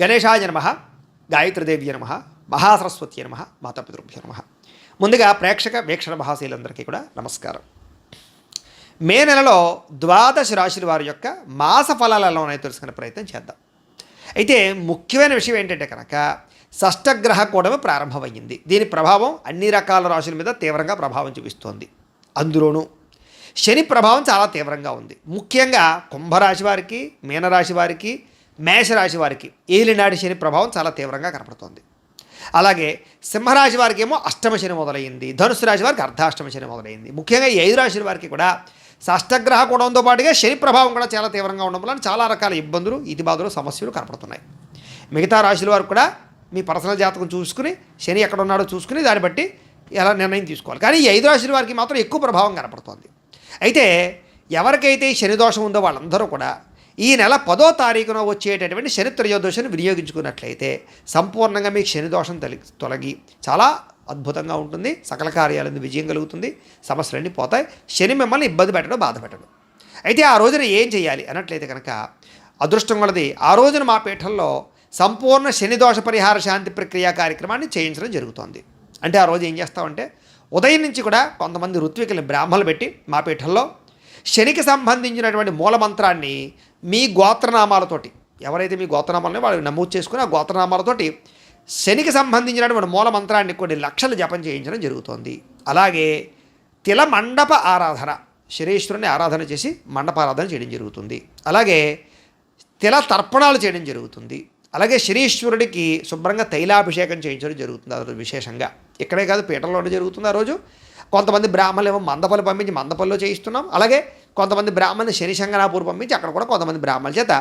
గణేశాయ నమ గాయత్రిదేవి నమ మహాసరస్వతి నమ మాతాపితృభ్య నమ. ముందుగా ప్రేక్షక వీక్షణ మహాశీలందరికీ కూడా నమస్కారం. మే నెలలో ద్వాదశ రాశుల వారి యొక్క మాస ఫలాలు తెలుసుకునే ప్రయత్నం చేద్దాం. అయితే ముఖ్యమైన విషయం ఏంటంటే కనుక షష్టగ్రహ కూడమి ప్రారంభమయ్యింది దీని ప్రభావం అన్ని రకాల రాశుల మీద తీవ్రంగా ప్రభావం చూపిస్తోంది. అందులోనూ శని ప్రభావం చాలా తీవ్రంగా ఉంది. ముఖ్యంగా కుంభరాశి వారికి మీనరాశి వారికి మేషరాశి వారికి ఏలినాటి శని ప్రభావం చాలా తీవ్రంగా కనపడుతోంది. అలాగే సింహరాశి వారికి ఏమో అష్టమ శని మొదలైంది ధనుసు రాశి వారికి అర్ధాష్టమ శని మొదలైంది ముఖ్యంగా ఈ ఐదు రాశుల వారికి కూడా షష్టగ్రహ కూడంతో పాటుగా శని ప్రభావం కూడా చాలా తీవ్రంగా ఉండడం వలన చాలా రకాల ఇబ్బందులు ఇది బాధలు సమస్యలు కనపడుతున్నాయి. మిగతా రాశుల వారికి కూడా మీ పర్సనల్ జాతకం చూసుకుని శని ఎక్కడ ఉన్నాడో చూసుకుని దాన్ని బట్టి ఎలా నిర్ణయం తీసుకోవాలి. కానీ ఈ ఐదు రాశుల వారికి మాత్రం ఎక్కువ ప్రభావం కనపడుతోంది. అయితే ఎవరికైతే శని దోషం ఉందో వాళ్ళందరూ కూడా ఈ నెల పదో తారీఖున వచ్చేటటువంటి శని త్రయోదశిని వినియోగించుకున్నట్లయితే సంపూర్ణంగా మీకు శని దోషం తొలగి తొలగి చాలా అద్భుతంగా ఉంటుంది. సకల కార్యాలను విజయం కలుగుతుంది. సమస్యలన్నీ పోతాయి. శని మిమ్మల్ని ఇబ్బంది పెట్టడం బాధ పెట్టడం. అయితే ఆ రోజున ఏం చేయాలి అన్నట్లయితే కనుక అదృష్టం కొలది. ఆ రోజున మా పీఠంలో సంపూర్ణ శని దోష పరిహార శాంతి ప్రక్రియ కార్యక్రమాన్ని చేయించడం జరుగుతోంది. అంటే ఆ రోజు ఏం చేస్తామంటే ఉదయం నుంచి కూడా కొంతమంది ఋత్వికులు బ్రాహ్మణులు పెట్టి మా పీఠంలో శనికి సంబంధించినటువంటి మూలమంత్రాన్ని మీ గోత్రనామాలతోటి ఎవరైతే మీ గోత్రనామాలని వాళ్ళు నమోదు చేసుకుని ఆ గోత్రనామాలతోటి శనికి సంబంధించినటువంటి మూలమంత్రాన్ని కొన్ని లక్షలు జపం చేయించడం జరుగుతోంది. అలాగే తిల మండప ఆరాధన శరీశ్వరుని ఆరాధన చేసి మండపారాధన చేయడం జరుగుతుంది. అలాగే తిల తర్పణాలు చేయడం జరుగుతుంది. అలాగే శరీశ్వరుడికి శుభ్రంగా తైలాభిషేకం చేయించడం జరుగుతుంది. ఆ రోజు విశేషంగా. ఇక్కడే కాదు పీఠంలోనే జరుగుతుంది ఆ రోజు. కొంతమంది బ్రాహ్మణులు ఏమో మందపల్లి పంపించి మందపల్లిలో చేయిస్తున్నాం. అలాగే కొంతమంది బ్రాహ్మణులు శనిశంగనాపూర్ పంపించి అక్కడ కూడా కొంతమంది బ్రాహ్మణుల చేత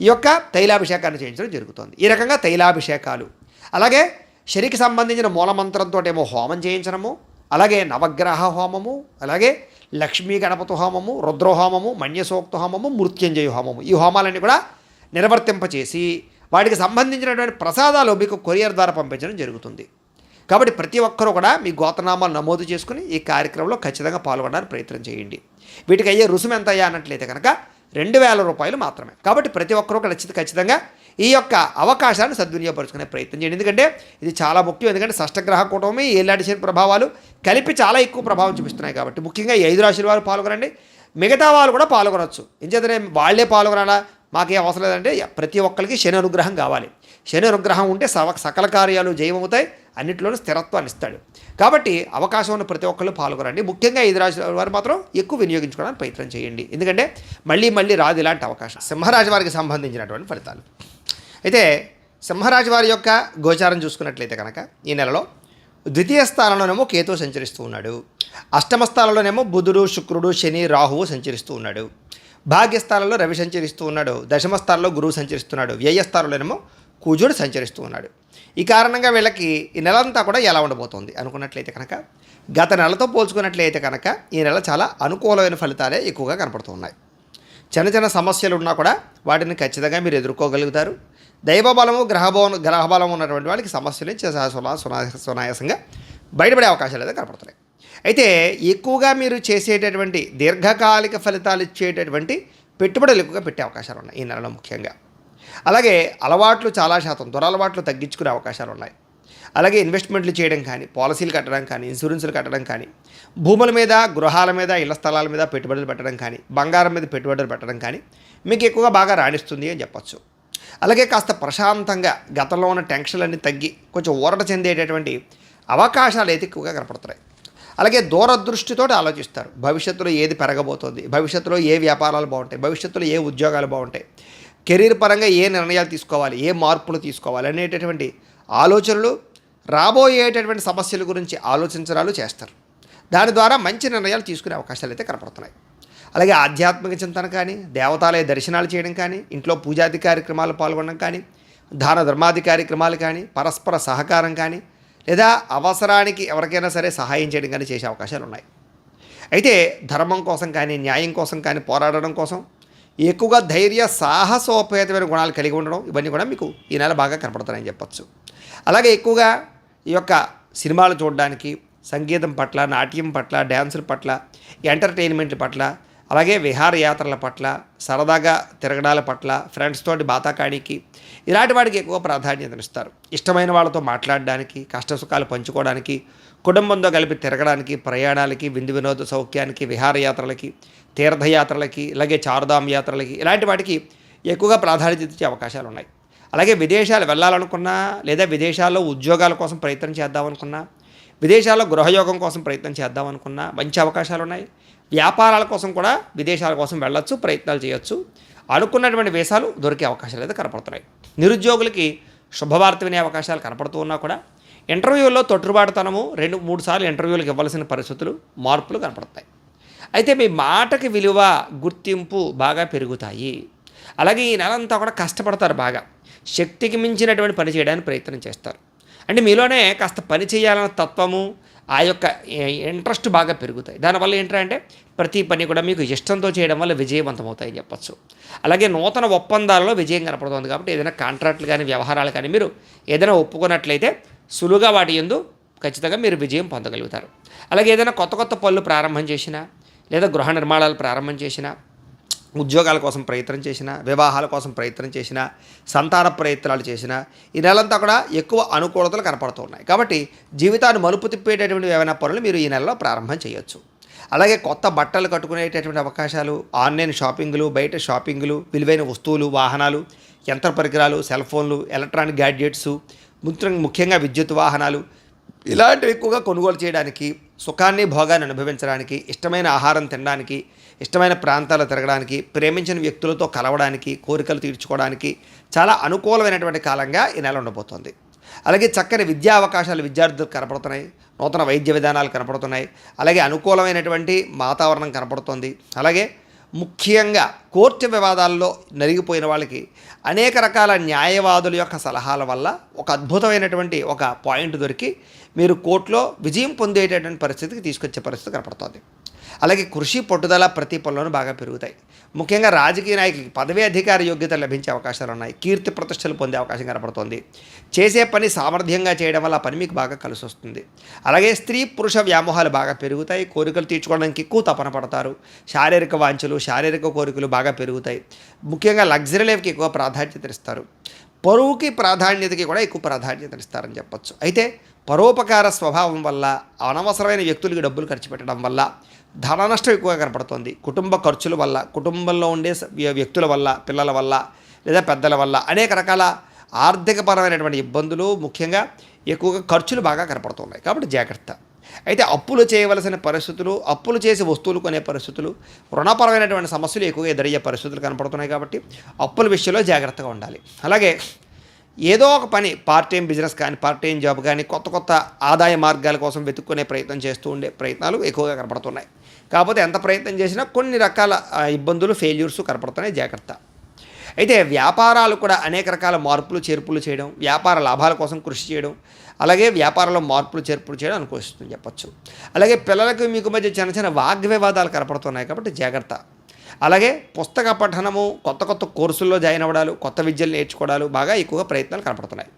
ఈ యొక్క తైలాభిషేకాన్ని చేయించడం జరుగుతుంది. ఈ రకంగా తైలాభిషేకాలు. అలాగే శనికి సంబంధించిన మూలమంత్రంతో ఏమో హోమం చేయించడము అలాగే నవగ్రహ హోమము అలాగే లక్ష్మీ గణపతి హోమము రుద్రహోమము మన్యసోక్త హోమము మృత్యుంజయ హోమము. ఈ హోమాలన్నీ కూడా నిర్వర్తింపచేసి వాటికి సంబంధించినటువంటి ప్రసాదాలు మీకు కొరియర్ ద్వారా పంపించడం జరుగుతుంది. కాబట్టి ప్రతి ఒక్కరూ కూడా మీ గోతనామాలు నమోదు చేసుకుని ఈ కార్యక్రమంలో ఖచ్చితంగా పాల్గొనడానికి ప్రయత్నం చేయండి. వీటికి అయ్యే రుసుము ఎంత అయ్యా అన్నట్లయితే కనుక రెండు వేల రూపాయలు మాత్రమే. కాబట్టి ప్రతి ఒక్కరూ ఖచ్చిత ఖచ్చితంగా ఈ యొక్క అవకాశాన్ని సద్వినియోగపరుచుకునే ప్రయత్నం చేయండి. ఎందుకంటే ఇది చాలా ముఖ్యం. ఎందుకంటే షష్టగ్రహ కూటమి ఏలాంటి శని ప్రభావాలు కలిపి చాలా ఎక్కువ ప్రభావం చూపిస్తున్నాయి కాబట్టి ముఖ్యంగా ఈ ఐదు రాశుల వారు పాల్గొనండి. మిగతా వాళ్ళు కూడా పాల్గొనవచ్చు ఎంచేతనే వాళ్ళే పాల్గొనాలా? మాకేం అవసరం లేదంటే ప్రతి ఒక్కరికి శని అనుగ్రహం కావాలి. శని అనుగ్రహం ఉంటే సవ సకల కార్యాలు జయమవుతాయి అన్నింటిలోనూ స్థిరత్వాన్ని ఇస్తాడు. కాబట్టి అవకాశం ఉన్న ప్రతి ఒక్కళ్ళు పాల్గొనండి. ముఖ్యంగా ఐదు రాశి వారు మాత్రం ఎక్కువ వినియోగించుకోవడానికి ప్రయత్నం చేయండి. ఎందుకంటే మళ్ళీ మళ్ళీ రాదు ఇలాంటి అవకాశం. సింహరాజు వారికి సంబంధించినటువంటి ఫలితాలు. అయితే సింహరాజు వారి యొక్క గోచారం చూసుకున్నట్లయితే కనుక ఈ నెలలో ద్వితీయ స్థానంలోనేమో కేతు సంచరిస్తూ ఉన్నాడు. అష్టమ స్థానంలోనేమో బుధుడు శుక్రుడు శని రాహువు సంచరిస్తూ ఉన్నాడు. భాగ్యస్థానంలో రవి సంచరిస్తూ ఉన్నాడు. దశమ స్థానంలో గురువు సంచరిస్తున్నాడు. వ్యయ స్థానంలోనేమో కుజుడు సంచరిస్తూ ఉన్నాడు. ఈ కారణంగా వీళ్ళకి ఈ నెలంతా కూడా ఎలా ఉండబోతోంది అనుకున్నట్లయితే కనుక గత నెలతో పోల్చుకున్నట్లయితే కనుక ఈ నెల చాలా అనుకూలమైన ఫలితాలే ఎక్కువగా కనపడుతున్నాయి. చిన్న చిన్న సమస్యలు ఉన్నా కూడా వాటిని ఖచ్చితంగా మీరు ఎదుర్కోగలుగుతారు. దైవబలము గ్రహబలం గ్రహబలం ఉన్నటువంటి వాళ్ళకి సమస్యలు సునాయాసంగా బయటపడే అవకాశాలు అయితే కనపడుతున్నాయి. అయితే ఎక్కువగా మీరు చేసేటటువంటి దీర్ఘకాలిక ఫలితాలు ఇచ్చేటటువంటి పెట్టుబడులు ఎక్కువగా పెట్టే అవకాశాలు ఉన్నాయి ఈ నెలలో ముఖ్యంగా. అలాగే అలవాట్లు చాలా శాతం దురలవాట్లు తగ్గించుకునే అవకాశాలు ఉన్నాయి. అలాగే ఇన్వెస్ట్మెంట్లు చేయడం కానీ పాలసీలు కట్టడం కానీ ఇన్సూరెన్సులు కట్టడం కానీ భూముల మీద గృహాల మీద ఇళ్ళ స్థలాల మీద పెట్టుబడులు పెట్టడం కానీ బంగారం మీద పెట్టుబడులు పెట్టడం కానీ మీకు ఎక్కువగా బాగా రాణిస్తుంది అని చెప్పొచ్చు. అలాగే కాస్త ప్రశాంతంగా గతంలో ఉన్న టెన్షన్లన్నీ తగ్గి కొంచెం ఊరట చెందేటటువంటి అవకాశాలు అయితే ఎక్కువగా కనపడుతున్నాయి. అలాగే దూరదృష్టితో ఆలోచిస్తారు. భవిష్యత్తులో ఏది పెరగబోతోంది? భవిష్యత్తులో ఏ వ్యాపారాలు బాగుంటాయి? భవిష్యత్తులో ఏ ఉద్యోగాలు బాగుంటాయి? కెరీర్ పరంగా ఏ నిర్ణయాలు తీసుకోవాలి ఏ మార్పులు తీసుకోవాలి అనేటటువంటి ఆలోచనలు రాబోయేటటువంటి సమస్యల గురించి ఆలోచించడాలు చేస్తారు. దాని ద్వారా మంచి నిర్ణయాలు తీసుకునే అవకాశాలు అయితే కనపడుతున్నాయి. అలాగే ఆధ్యాత్మిక చింతన కానీ దేవతాలయ దర్శనాలు చేయడం కానీ ఇంట్లో పూజాది కార్యక్రమాలు పాల్గొనడం కానీ దాన ధర్మాది కార్యక్రమాలు కానీ పరస్పర సహకారం కానీ లేదా అవసరానికి ఎవరికైనా సరే సహాయం చేయడం కానీ చేసే అవకాశాలు ఉన్నాయి. అయితే ధర్మం కోసం కానీ న్యాయం కోసం కానీ పోరాడడం కోసం ఎక్కువగా ధైర్య సాహసోపేతమైన గుణాలు కలిగి ఉండడం ఇవన్నీ కూడా మీకు ఈ నెల బాగా కనపడుతున్నాయని చెప్పచ్చు. అలాగే ఎక్కువగా ఈ యొక్క సినిమాలు చూడడానికి సంగీతం పట్ల నాట్యం పట్ల డ్యాన్సుల పట్ల ఎంటర్టైన్మెంట్ పట్ల అలాగే విహారయాత్రల పట్ల సరదాగా తిరగడాల పట్ల ఫ్రెండ్స్ తోటి బాతాకాడికి ఇలాంటి వాడికి ఎక్కువ ప్రాధాన్యతనిస్తారు ఇష్టమైన వాళ్ళతో మాట్లాడడానికి కష్టసుఖాలు పంచుకోవడానికి కుటుంబంతో కలిపి తిరగడానికి ప్రయాణాలకి విందు వినోద సౌఖ్యానికి విహారయాత్రలకి తీర్థయాత్రలకి అలాగే చారుధామ్ యాత్రలకి ఇలాంటి వాటికి ఎక్కువగా ప్రాధాన్యత ఇచ్చే అవకాశాలు ఉన్నాయి అలాగే విదేశాలు వెళ్ళాలనుకున్నా లేదా విదేశాల్లో ఉద్యోగాల కోసం ప్రయత్నం చేద్దామనుకున్నా విదేశాల్లో గృహయోగం కోసం ప్రయత్నం చేద్దాం అనుకున్నా మంచి అవకాశాలు ఉన్నాయి. వ్యాపారాల కోసం కూడా విదేశాల కోసం వెళ్ళొచ్చు ప్రయత్నాలు చేయొచ్చు. అనుకున్నటువంటి వేషాలు దొరికే అవకాశాలు అయితే కనపడుతున్నాయి. నిరుద్యోగులకి శుభవార్త వినే అవకాశాలు కనపడుతూ ఉన్నా కూడా ఇంటర్వ్యూల్లో తొట్టుబాటుతనము రెండు మూడు సార్లు ఇంటర్వ్యూలకు ఇవ్వాల్సిన పరిస్థితులు మార్పులు కనపడతాయి. అయితే మీ మాటకి విలువ గుర్తింపు బాగా పెరుగుతాయి. అలాగే ఈ నెలంతా కూడా కష్టపడతారు బాగా. శక్తికి మించినటువంటి పని చేయడానికి ప్రయత్నం చేస్తారు. అంటే మీలోనే కాస్త పని చేయాలన్న తత్వము ఆ యొక్క ఇంట్రెస్ట్ బాగా పెరుగుతాయి. దానివల్ల ఏంటంటే ప్రతి పని కూడా మీకు ఇష్టంతో చేయడం వల్ల విజయవంతమవుతాయని చెప్పచ్చు. అలాగే నూతన ఒప్పందాలలో విజయం కనపడుతుంది కాబట్టి ఏదైనా కాంట్రాక్ట్లు కానీ వ్యవహారాలు కానీ మీరు ఏదైనా ఒప్పుకున్నట్లయితే సులువుగా వాటి ఎందు ఖచ్చితంగా మీరు విజయం పొందగలుగుతారు. అలాగే ఏదైనా కొత్త కొత్త పనులు ప్రారంభం చేసినా లేదా గృహ నిర్మాణాలు ప్రారంభం చేసినా ఉద్యోగాల కోసం ప్రయత్నం చేసిన వివాహాల కోసం ప్రయత్నం చేసిన సంతాన ప్రయత్నాలు చేసిన ఈ నెలంతా కూడా ఎక్కువ అనుకూలతలు కనపడుతున్నాయి. కాబట్టి జీవితాన్ని మలుపు తిప్పేటటువంటి ఏమైనా పనులు మీరు ఈ నెలలో ప్రారంభం చేయొచ్చు. అలాగే కొత్త బట్టలు కట్టుకునేటటువంటి అవకాశాలు ఆన్లైన్ షాపింగ్లు బయట షాపింగ్లు విలువైన వస్తువులు వాహనాలు యంత్ర పరికరాలు సెల్ ఫోన్లు ఎలక్ట్రానిక్ గ్యాడ్జెట్స్ ముఖ్యంగా విద్యుత్ వాహనాలు ఇలాంటివి ఎక్కువగా కొనుగోలు చేయడానికి సుఖాన్ని భోగాన్ని అనుభవించడానికి ఇష్టమైన ఆహారం తినడానికి ఇష్టమైన ప్రాంతాలు తిరగడానికి ప్రేమించిన వ్యక్తులతో కలవడానికి కోరికలు తీర్చుకోవడానికి చాలా అనుకూలమైనటువంటి కాలంగా ఈ నెల ఉండబోతోంది. అలాగే చక్కని విద్యా అవకాశాలు విద్యార్థులకు కనపడుతున్నాయి నూతన వైద్య విధానాలు కనపడుతున్నాయి అలాగే అనుకూలమైనటువంటి వాతావరణం కనపడుతుంది. అలాగే ముఖ్యంగా కోర్టు వివాదాల్లో నలిగిపోయిన వాళ్ళకి అనేక రకాల న్యాయవాదుల యొక్క సలహాల వల్ల ఒక అద్భుతమైనటువంటి ఒక పాయింట్ దొరికి మీరు కోర్టులో విజయం పొందేటటువంటి పరిస్థితికి తీసుకొచ్చే పరిస్థితి కనపడుతుంది. అలాగే కృషి పట్టుదల ప్రతి పనులను బాగా పెరుగుతాయి. ముఖ్యంగా రాజకీయ నాయకులకి పదవీ అధికార యోగ్యత లభించే అవకాశాలు ఉన్నాయి. కీర్తి ప్రతిష్టలు పొందే అవకాశం కనపడుతోంది చేసే పని సామర్థ్యంగా చేయడం వల్ల పని మీకు బాగా కలిసి వస్తుంది. అలాగే స్త్రీ పురుష వ్యామోహాలు బాగా పెరుగుతాయి. కోరికలు తీర్చుకోవడానికి ఎక్కువ తపన పడతారు. శారీరక వాంఛలు శారీరక కోరికలు బాగా పెరుగుతాయి. ముఖ్యంగా లగ్జరీ లైఫ్కి ఎక్కువ ప్రాధాన్యత ఇస్తారు. పరువుకి ప్రాధాన్యతకి కూడా ఎక్కువ ప్రాధాన్యత ఇస్తారని చెప్పచ్చు. అయితే పరోపకార స్వభావం వల్ల అనవసరమైన వ్యక్తులకి డబ్బులు ఖర్చు పెట్టడం వల్ల ధన నష్టం ఎక్కువగా కనపడుతుంది. కుటుంబ ఖర్చుల వల్ల కుటుంబంలో ఉండే వ్యక్తుల వల్ల పిల్లల వల్ల లేదా పెద్దల వల్ల అనేక రకాల ఆర్థికపరమైనటువంటి ఇబ్బందులు ముఖ్యంగా ఎక్కువగా ఖర్చులు బాగా కనపడుతున్నాయి. కాబట్టి జాగ్రత్త. అయితే అప్పులు చేయవలసిన పరిస్థితులు అప్పులు చేసి వస్తువులు కొనే పరిస్థితులు రుణపరమైనటువంటి సమస్యలు ఎక్కువగా ఎదురయ్యే పరిస్థితులు కనపడుతున్నాయి కాబట్టి అప్పుల విషయంలో జాగ్రత్తగా ఉండాలి. అలాగే ఏదో ఒక పని పార్ట్ టైం బిజినెస్ కానీ పార్ట్ టైం జాబ్ కానీ కొత్త కొత్త ఆదాయ మార్గాల కోసం వెతుక్కునే ప్రయత్నం చేస్తూ ఉండే ప్రయత్నాలు ఎక్కువగా కనపడుతున్నాయి. కాకపోతే ఎంత ప్రయత్నం చేసినా కొన్ని రకాల ఇబ్బందులు ఫెయిల్యూర్స్ కనపడుతున్నాయి. జాగ్రత్త. అయితే వ్యాపారాలు కూడా అనేక రకాల మార్పులు చేర్పులు చేయడం వ్యాపార లాభాల కోసం కృషి చేయడం అలాగే వ్యాపారంలో మార్పులు చేర్పులు చేయడం అనుకోస్తుంది చెప్పచ్చు. అలాగే పిల్లలకు మీకు మధ్య చిన్న చిన్న వాగ్వివాదాలు కనపడుతున్నాయి కాబట్టి జాగ్రత్త. అలాగే పుస్తక పఠనము కొత్త కొత్త కోర్సుల్లో జాయిన్ అవ్వడాలు కొత్త విద్యలు నేర్చుకోవడాలు బాగా ఎక్కువగా ప్రయత్నాలు కనపడుతున్నాయి.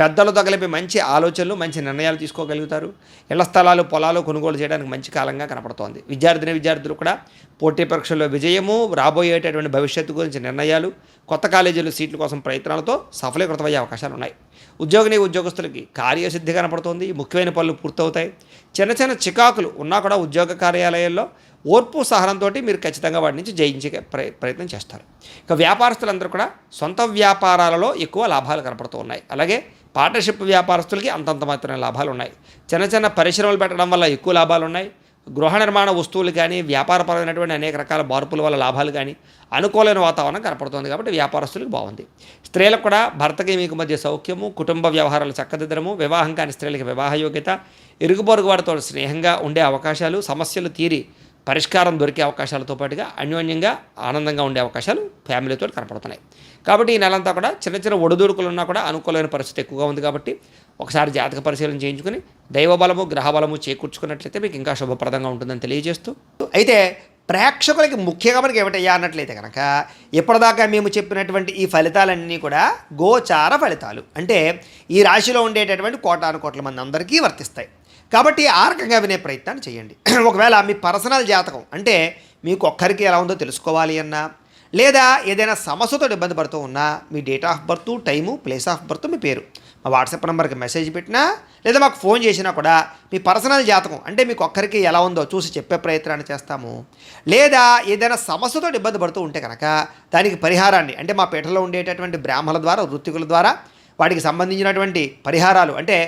పెద్దలతో కలిపి మంచి ఆలోచనలు మంచి నిర్ణయాలు తీసుకోగలుగుతారు. ఇళ్ళ స్థలాలు పొలాలు కొనుగోలు చేయడానికి మంచి కాలంగా కనపడుతోంది. విద్యార్థిని విద్యార్థులు కూడా పోటీ పరీక్షల్లో విజయము రాబోయేటటువంటి భవిష్యత్తు గురించి నిర్ణయాలు కొత్త కాలేజీలు సీట్ల కోసం ప్రయత్నాలతో సఫలీకృతమయ్యే అవకాశాలు ఉన్నాయి. ఉద్యోగిని ఉద్యోగస్తులకి కార్యసిద్ధి కనపడుతోంది. ముఖ్యమైన పనులు పూర్తవుతాయి. చిన్న చిన్న చికాకులు ఉన్నా కూడా ఉద్యోగ కార్యాలయాల్లో ఓర్పు సహనంతో మీరు ఖచ్చితంగా వాటి నుంచి జయించే ప్రయత్నం చేస్తారు. ఇక వ్యాపారస్తులందరూ కూడా సొంత వ్యాపారాలలో ఎక్కువ లాభాలు కనపడుతూ ఉన్నాయి. అలాగే పార్ట్నర్షిప్ వ్యాపారస్తులకి అంతంత మాత్రమే లాభాలు ఉన్నాయి. చిన్న చిన్న పరిశ్రమలు పెట్టడం వల్ల ఎక్కువ లాభాలు ఉన్నాయి. గృహ నిర్మాణ వస్తువులు కానీ వ్యాపారపరమైనటువంటి అనేక రకాల మార్పుల వల్ల లాభాలు కానీ అనుకూలమైన వాతావరణం కనపడుతుంది కాబట్టి వ్యాపారస్తులకు బాగుంది. స్త్రీలకు కూడా భర్తకి మీకు మధ్య సౌఖ్యము కుటుంబ వ్యవహారాలు చక్కదిద్దడము వివాహం కాని స్త్రీలకి వివాహ యోగ్యత ఇరుగుపొరుగు వారితో స్నేహంగా ఉండే అవకాశాలు సమస్యలు తీరి పరిష్కారం దొరికే అవకాశాలతో పాటుగా అన్యోన్యంగా ఆనందంగా ఉండే అవకాశాలు ఫ్యామిలీతో కనపడుతున్నాయి. కాబట్టి ఈ నెలంతా కూడా చిన్న చిన్న ఒడిదుడుకులు ఉన్నా కూడా అనుకూలమైన పరిస్థితి ఎక్కువగా ఉంది కాబట్టి ఒకసారి జాతక పరిశీలన చేయించుకుని దైవబలము గ్రహబలము చేకూర్చుకున్నట్లయితే మీకు ఇంకా శుభప్రదంగా ఉంటుందని తెలియజేస్తూ అయితే ప్రేక్షకులకి ముఖ్యంగా మనకి ఏమిటయ్యా అన్నట్లయితే కనుక ఇప్పటిదాకా మేము చెప్పినటువంటి ఈ ఫలితాలన్నీ కూడా గోచార ఫలితాలు. అంటే ఈ రాశిలో ఉండేటటువంటి కోటాను కోట్ల మంది అందరికీ వర్తిస్తాయి. కాబట్టి ఆ రకంగా వినే ప్రయత్నాన్ని చేయండి. ఒకవేళ మీ పర్సనల్ జాతకం అంటే మీకు ఒక్కరికి ఎలా ఉందో తెలుసుకోవాలి అన్నా లేదా ఏదైనా సమస్యతో ఇబ్బంది పడుతూ ఉన్నా మీ date of birth time place of birth మీ పేరు. మా వాట్సాప్ నెంబర్కి మెసేజ్ పెట్టినా లేదా మాకు ఫోన్ చేసినా కూడా మీ పర్సనల్ జాతకం అంటే మీకు ఒక్కరికి ఎలా ఉందో చూసి చెప్పే ప్రయత్నాన్ని చేస్తాము. లేదా ఏదైనా సమస్యతో ఇబ్బంది పడుతూ ఉంటే కనుక దానికి పరిహారాన్ని అంటే మా పీఠలో ఉండేటటువంటి బ్రాహ్మణుల ద్వారా వృత్తికుల ద్వారా వాటికి సంబంధించినటువంటి పరిహారాలు అంటే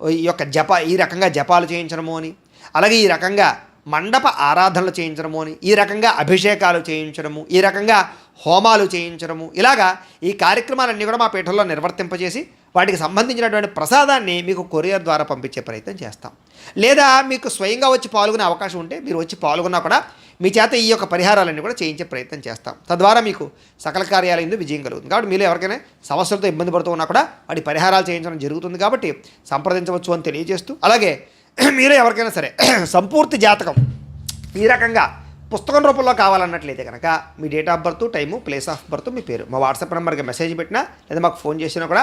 ఈ యొక్క జప ఈ రకంగా జపాలు చేయించడము అని అలాగే ఈ రకంగా మండప ఆరాధనలు చేయించడము అని ఈ రకంగా అభిషేకాలు చేయించడము ఈ రకంగా హోమాలు చేయించడము ఇలాగా ఈ కార్యక్రమాలన్నీ కూడా మా పీఠంలో నిర్వర్తింపజేసి వాటికి సంబంధించినటువంటి ప్రసాదాన్ని మీకు కొరియర్ ద్వారా పంపించే ప్రయత్నం చేస్తాం. లేదా మీకు స్వయంగా వచ్చి పాల్గొనే అవకాశం ఉంటే మీరు వచ్చి పాల్గొన్నా కూడా మీ చేత ఈ యొక్క పరిహారాలన్నీ కూడా చేయించే ప్రయత్నం చేస్తాం. తద్వారా మీకు సకల కార్యాలయంలో విజయం కలుగుతుంది. కాబట్టి మీరు ఎవరికైనా సమస్యలతో ఇబ్బంది పడుతూ ఉన్నా కూడా వాటి పరిహారాలు చేయించడం జరుగుతుంది కాబట్టి సంప్రదించవచ్చు అని తెలియజేస్తూ అలాగే మీరే ఎవరికైనా సరే సంపూర్తి జాతకం ఈ రకంగా పుస్తకం రూపంలో కావాలన్నట్లయితే కనుక మీ date of birth time place of birth మీ పేరు. మా వాట్సాప్ నెంబర్కి మెసేజ్ పెట్టినా లేదా మాకు ఫోన్ చేసినా కూడా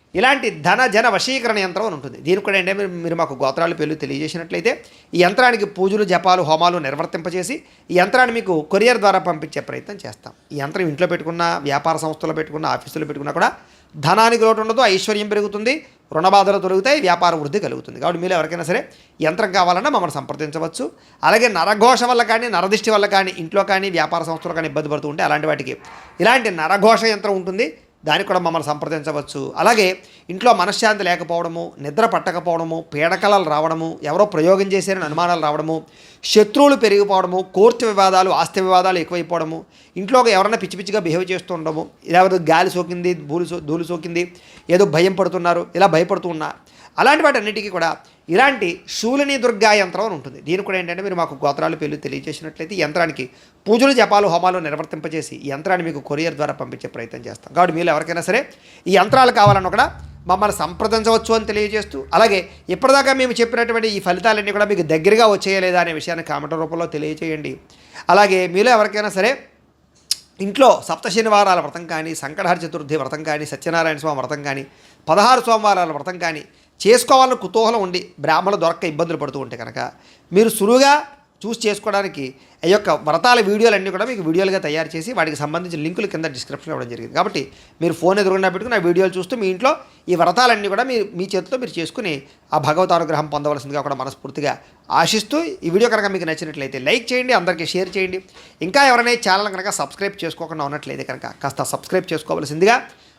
ఇలాంటి ధన జన వశీకరణ యంత్రం అని ఉంటుంది. దీనికి కూడా ఏంటంటే మీరు- మాకు గోత్రాలు పేర్లు తెలియజేసినట్లయితే ఈ యంత్రానికి పూజలు జపాలు హోమాలు నిర్వర్తింపజేసి ఈ యంత్రాన్ని మీకు కొరియర్ ద్వారా పంపించే ప్రయత్నం చేస్తాం. ఈ యంత్రం ఇంట్లో పెట్టుకున్న వ్యాపార సంస్థలో పెట్టుకున్న ఆఫీసులో పెట్టుకున్నా కూడా ధనానికి లోటు ఉండదు ఐశ్వర్యం పెరుగుతుంది రుణబాధలు దొరుకుతాయి వ్యాపార వృద్ధి కలుగుతుంది. కాబట్టి మీరు ఎవరికైనా సరే యంత్రం కావాలన్నా మమ్మల్ని సంప్రదించవచ్చు. అలాగే నరఘోష వల్ల కానీ నరదిష్టి వల్ల కానీ ఇంట్లో కానీ వ్యాపార సంస్థలు కానీ ఇబ్బంది పడుతూ ఉంటే అలాంటి వాటికి ఇలాంటి నరఘోష యంత్రం ఉంటుంది. దానికి కూడా మమ్మల్ని సంప్రదించవచ్చు. అలాగే ఇంట్లో మనశ్శాంతి లేకపోవడము నిద్ర పట్టకపోవడము పీడకలలు రావడము ఎవరో ప్రయోగం చేశారని అనుమానాలు రావడము శత్రువులు పెరిగిపోవడము కోర్టు వివాదాలు ఆస్తి వివాదాలు ఎక్కువైపోవడము ఇంట్లో ఎవరైనా పిచ్చి పిచ్చిగా బిహేవ్ చేస్తూ ఇలా గాలి సోకింది భూలు సో ధూళి సోకింది ఏదో భయం పడుతున్నారు ఇలా భయపడుతూ ఉన్నా అలాంటి వాటన్నిటికీ కూడా ఇలాంటి శూలిని దుర్గా యంత్రం అని ఉంటుంది. దీని కూడా ఏంటంటే మీరు మాకు గోత్రాలు పేర్లు తెలియజేసినట్లయితే యంత్రానికి పూజలు జపాలు హోమాలు నిర్వర్తింపజేసి ఈ యంత్రాన్ని మీకు కొరియర్ ద్వారా పంపించే ప్రయత్నం చేస్తాం. కాబట్టి మీరు ఎవరికైనా సరే ఈ యంత్రాలు కావాలన్నా కూడా మమ్మల్ని సంప్రదించవచ్చు అని తెలియజేస్తూ అలాగే ఇప్పటిదాకా మేము చెప్పినటువంటి ఈ ఫలితాలన్నీ కూడా మీకు దగ్గరగా వచ్చేయలేదా అనే విషయాన్ని కామెంట్ రూపంలో తెలియజేయండి. అలాగే మీలో ఎవరికైనా సరే ఇంట్లో సప్త శనివారాల వ్రతం కానీ సంకటహర చతుర్థి వ్రతం కానీ సత్యనారాయణ స్వామి వ్రతం కానీ పదహారు సోమవారాల వ్రతం కానీ చేసుకోవాలని కుతూహలం ఉండి బ్రాహ్మణులు దొరక్క ఇబ్బందులు పడుతూ ఉంటే కనుక మీరు సులువుగా చూస్ చేసుకోవడానికి ఈ యొక్క వ్రతాల వీడియోలన్నీ కూడా మీకు వీడియోలుగా తయారు చేసి వాటికి సంబంధించిన లింకులు కింద డిస్క్రిప్షన్లో ఇవ్వడం జరిగింది. కాబట్టి మీరు ఫోన్ ఎదురుగుండా పెట్టుకుని ఆ వీడియోలు చూస్తూ మీ ఇంట్లో ఈ వ్రతాలన్నీ కూడా మీరు మీ చేతితో మీరు చేసుకుని ఆ భగవత్ అనుగ్రహం పొందవలసిందిగా కూడా మనస్ఫూర్తిగా ఆశిస్తూ ఈ వీడియో కనుక మీకు నచ్చినట్లయితే లైక్ చేయండి అందరికీ షేర్ చేయండి. ఇంకా ఎవరైనా ఛానల్ కనుక సబ్స్క్రైబ్ చేసుకోకుండా ఉన్నట్లయితే కనుక కాస్త సబ్స్క్రైబ్ చేసుకోవలసిందిగా